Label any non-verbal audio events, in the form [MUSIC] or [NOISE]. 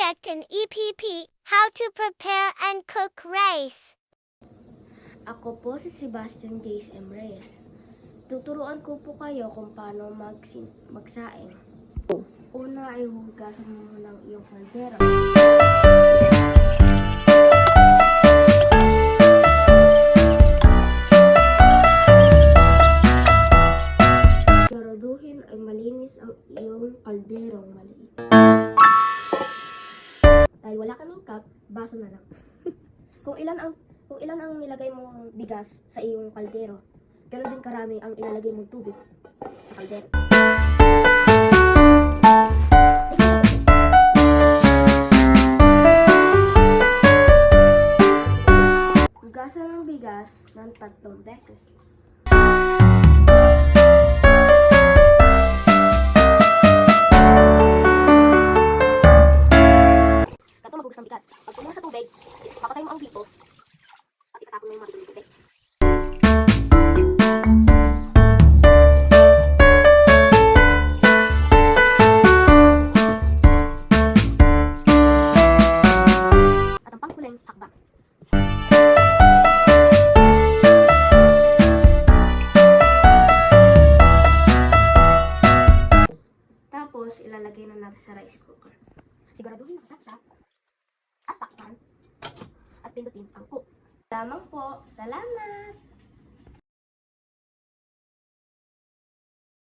Project in EPP, How to Prepare and Cook Rice. Ako po si Sebastian Jace M. Reyes. Tuturuan ko po kayo kung paano magsin- magsaing. Una ay hugasan mo ng iyong kaldero. Siguraduhin ay malinis ang iyong kalderong maliit. Wala kaming cup, baso na lang. [LAUGHS] kung ilan ang kung ilan ang nilagay mong bigas sa iyong kaldero, ganoon din karami ang ilalagay mong tubig sa kaldero. Hugasan ng bigas ng tatlong beses. Bigas. Pag tumuha sa tubig, papatay mo ang bipo at itatapon mo yung mga. Tapos, ilalagay na natin sa rice cooker. Siguraduhin nakasaksak at takpan at pindutin ang cook. Lamang po. Salamat!